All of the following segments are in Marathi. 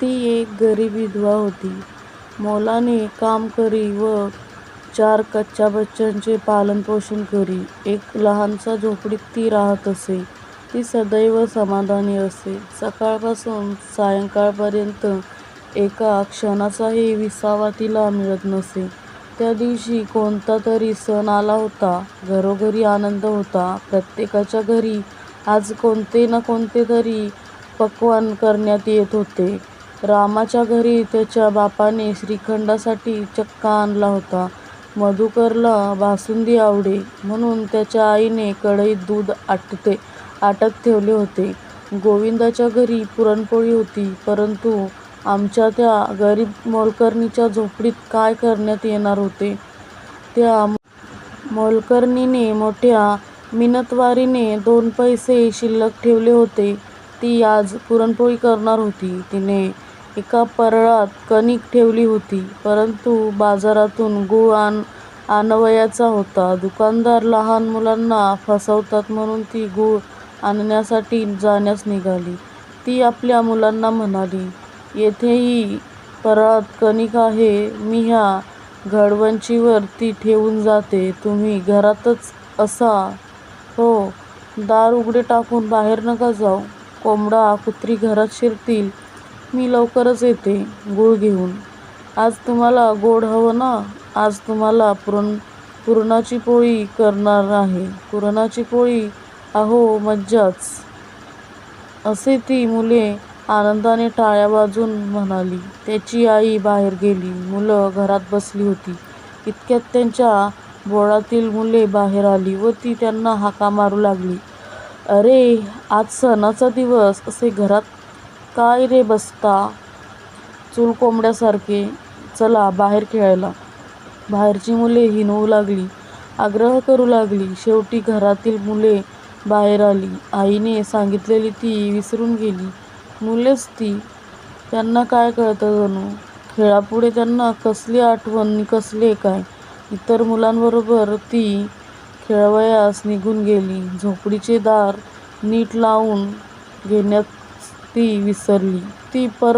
ती एक गरीब विधवा होती. मोलाने काम करी व चार कच्च्या बच्चांचे पालनपोषण करी. एक लहानशा झोपडीत ती राहत असे. ती सदैव समाधानी असे. सकाळपासून सायंकाळपर्यंत एका क्षणाचाही विसावा तिला मिळत नसे. त्या दिवशी कोणता तरी सण आला होता. घरोघरी आनंद होता. प्रत्येकाच्या घरी आज कोणते ना कोणते तरी पक्वान्न करण्यात येत होते. रामाच्या घरी त्याच्या बापाने श्रीखंडासाठी चक्का आणला होता. मधुकरला बासुंदी आवडे म्हणून त्याच्या आईने कढईत दूध आटते आटत ठेवले होते. गोविंदाच्या घरी पुरणपोळी होती. परंतु आमच्या त्या गरीब मोलकर्णीच्या झोपडीत काय करण्यात येणार होते? त्या मोलकर्णीने मोठ्या मिनतवारीने दोन पैसे शिल्लक ठेवले होते. ती आज पुरणपोळी करणार होती. तिने एका परळात कणिक ठेवली होती. परंतु बाजारातून गूळ आणवयाचा होता. दुकानदार लहान मुलांना फसवतात म्हणून ती गूळ आणण्यासाठी जाण्यास निघाली. ती आपल्या मुलांना म्हणाली, येथेही परळात कणिक आहे. मी ह्या घडवंचीवर ती ठेवून जाते. तुम्ही घरातच असा हो. दार उघडे टाकून बाहेर नका जाऊ. कोंबडा कुत्री घरात शिरतील. मी लवकरच येते गूळ घेऊन. आज तुम्हाला गोड हवं ना? आज तुम्हाला पुरण पुरणाची पोळी करणार आहे. पुरणाची पोळी? अहो मज्जाच! असे ती मुले आनंदाने टाळ्या वाजून म्हणाली. त्याची आई बाहेर गेली. मुलं घरात बसली होती. इतक्यात त्यांच्या बोळातील मुले बाहेर आली व ती त्यांना हाका मारू लागली. अरे, आज सणाचा दिवस. असे घरात काय रे बसता चूल कोंबड्यासारखे चला बाहेर खेळायला. बाहेरची मुले हिणवू लागली. आग्रह करू लागली. शेवटी घरातील मुले बाहेर आली. आईने सांगितलेली ती विसरून गेली. मुलेच ती. त्यांना काय कळतं जणू. खेळापुढे त्यांना कसली आठवण कसले काय. इतर मुलांबरोबर ती खेळवयास निघून गेली. झोपडीचे दार नीट लावून घेण्यात ती विसरली. ती पर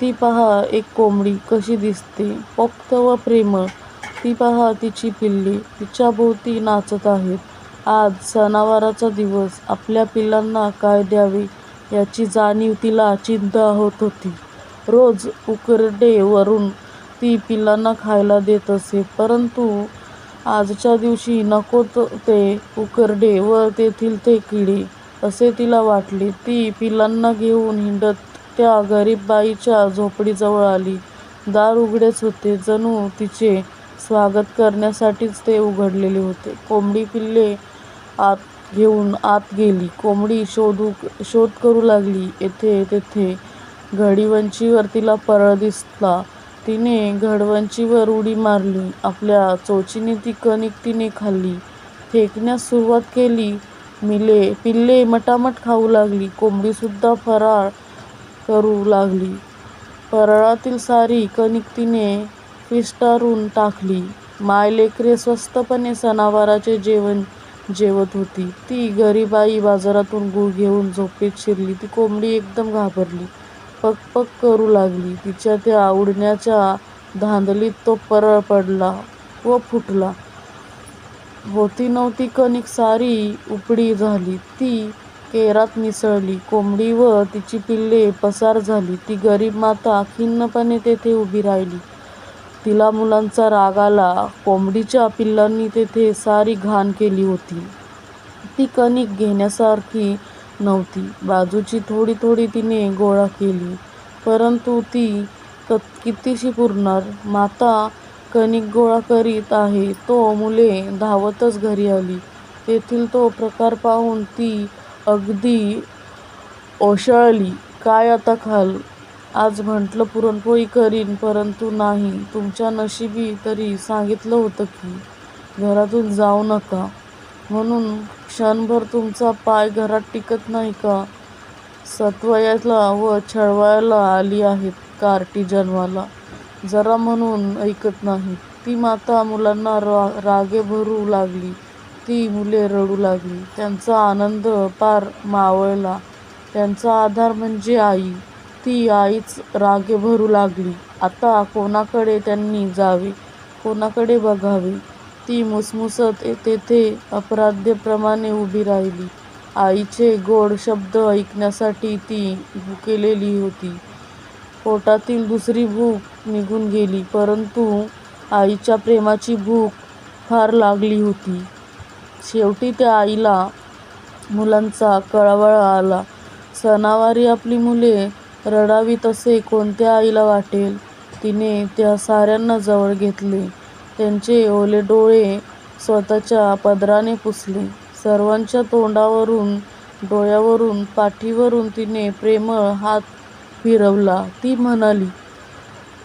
ती पहा एक कोंबडी कशी दिसते. पोक्त व प्रेमळ. ती पहा तिची पिल्ले तिच्याभोवती नाचत आहेत. आज सणावाराचा दिवस. आपल्या पिल्लांना काय द्यावे याची जाणीव तिला चिंता होत होती. रोज उकडे ती पिल्लांना खायला देत असे. परंतु आजच्या दिवशी नको ते उकरडे व तेथील ते किडे असे तिला वाटले. ती पिल्लांना घेऊन हिंडत त्या गरीब बाईच्या झोपडीजवळ आली. दार उघडेच होते. जणू तिचे स्वागत करण्यासाठीच ते उघडलेले होते. कोंबडी पिल्ले घेऊन आत गेली. कोंबडी शोध करू लागली. येथे तेथे घडीवंचीवर तिला परळ दिसला. तिने घडवंचीवर उडी मारली. आपल्या चोचीने ती कणिक तिने खाल्ली. फेकण्यास सुरुवात केली. पिल्ले मटामट खाऊ लागली. कोंबडीसुद्धा फराळ करू लागली. परळातील सारी कणिक तिने फिस्कारून टाकली. मायलेकरे स्वस्तपणे सणावाराचे जेवण जेवत होती. ती गरीब आई बाजारातून गूळ घेऊन झोपेत शिरली. ती कोंबडी एकदम घाबरली. पक पक करू लागली. तिच्या त्या आवडण्याच्या धांदलीत तो परळ पडला व फुटला. होती नव्हती कणिक सारी उपडी झाली. ती केरात मिसळली. कोंबडी व तिची पिल्ले पसार झाली. ती गरीब माता खिन्नपणे तेथे उभी राहिली. तिला मुलांचा राग आला. कोंबडीच्या पिल्लांनी तेथे सारी घाण केली होती. ती कणिक घेण्यासारखी नव्हती. बाजूची थोडी थोडी तिने गोळा केली. परंतु ती कितीशी पुरणार? माता कणिक गोळा करीत आहे तो मुले धावतच घरी आली. तेथील तो प्रकार पाहून ती अगदी ओशाळली. काय आता खाल? आज म्हटलं पुरणपोळी करीन परंतु नाही. तुमच्या नशिबी तरी सांगितलं होतं की, घरातून जाऊ नका म्हणून. क्षणभर तुमचा पाय घरात टिकत नाही का? सत्वयाला व छळवायला आली आहेत कार्टी जन्माला. जरा म्हणून ऐकत नाही ती माता मुलांना रागे भरू लागली. ती मुले रडू लागली. त्यांचा आनंद पार मावळला. त्यांचा आधार म्हणजे आई. ती आईच रागे भरू लागली. आता कोणाकडे त्यांनी जावे? कोणाकडे बघावे? ती मुसमुसत तेथे अपराध्यप्रमाणे उभी राहिली. आईचे गोड शब्द ऐकण्यासाठी ती भुकेलेली होती. पोटातील दुसरी भूक निघून गेली, परंतु आईच्या प्रेमाची भूक फार लागली होती. शेवटी त्या आईला मुलांचा कळवळा आला. सणावारी आपली मुले रडावीत असे कोणत्या आईला वाटेल? तिने त्या साऱ्यांना जवळ घेतले. त्यांचे ओले डोळे स्वतःच्या पदराने पुसले. सर्वांच्या तोंडावरून, डोळ्यावरून, पाठीवरून तिने प्रेमळ हात फिरवला. ती म्हणाली,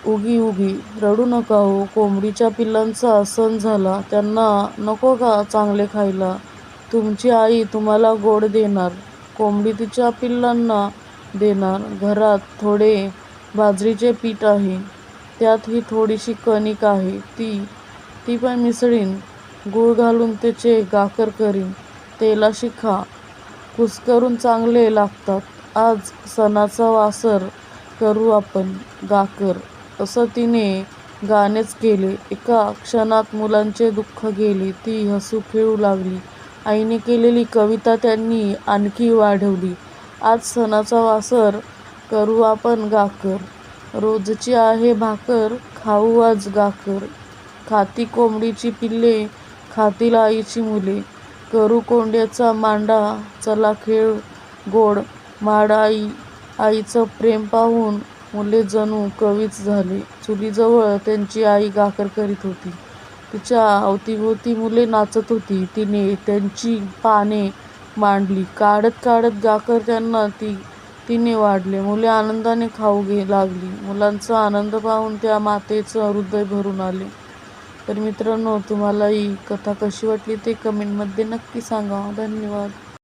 उगी उगी रडू नका हो. कोंबडीच्या पिल्लांचा सण झाला. त्यांना नको का चांगले खायला? तुमची आई तुम्हाला गोड देणार. कोंबडी तिच्या पिल्लांना देणार. घरात थोडे बाजरीचे पीठ आहे. त्यात ही थोडीशी कणिक आहे. ती ती पण मिसळीन. गूळ घालून त्याचे गाकर करीन. तेलाशी खा. कुस्करून चांगले लागतात. आज सणाचा वासर करू आपण. गाकर. असं तिने गाणेच केले. एका क्षणात मुलांचे दुःख गेले. ती हसू खेळू लागली. आईने केलेली कविता त्यांनी आणखी वाढवली. आज सणाचा वासर करू आपण गाकर. रोजची आहे भाकर, खाऊ आज गाकर. खाती कोंबडीची पिल्ले, खातील आईची मुले. करू कोंड्याचा मांडा, चला खेळ गोड. माड आई आईचं प्रेम पाहून मुले जणू कवीच झाले. चुलीजवळ त्यांची आई गाकर करीत होती. तिच्या अवतीभोवती मुले नाचत होती. तिने त्यांची पाने मांडली. काढत काढत गाकर त्यांना ती तिने वाढले. मुले आनंदाने खाऊ घे लागली. मुलांचा आनंद पाहून त्या मातेचं हृदय भरून आले. तर मित्रांनो, तुम्हाला ही कथा कशी वाटली ते कमेंटमध्ये नक्की सांगा. धन्यवाद.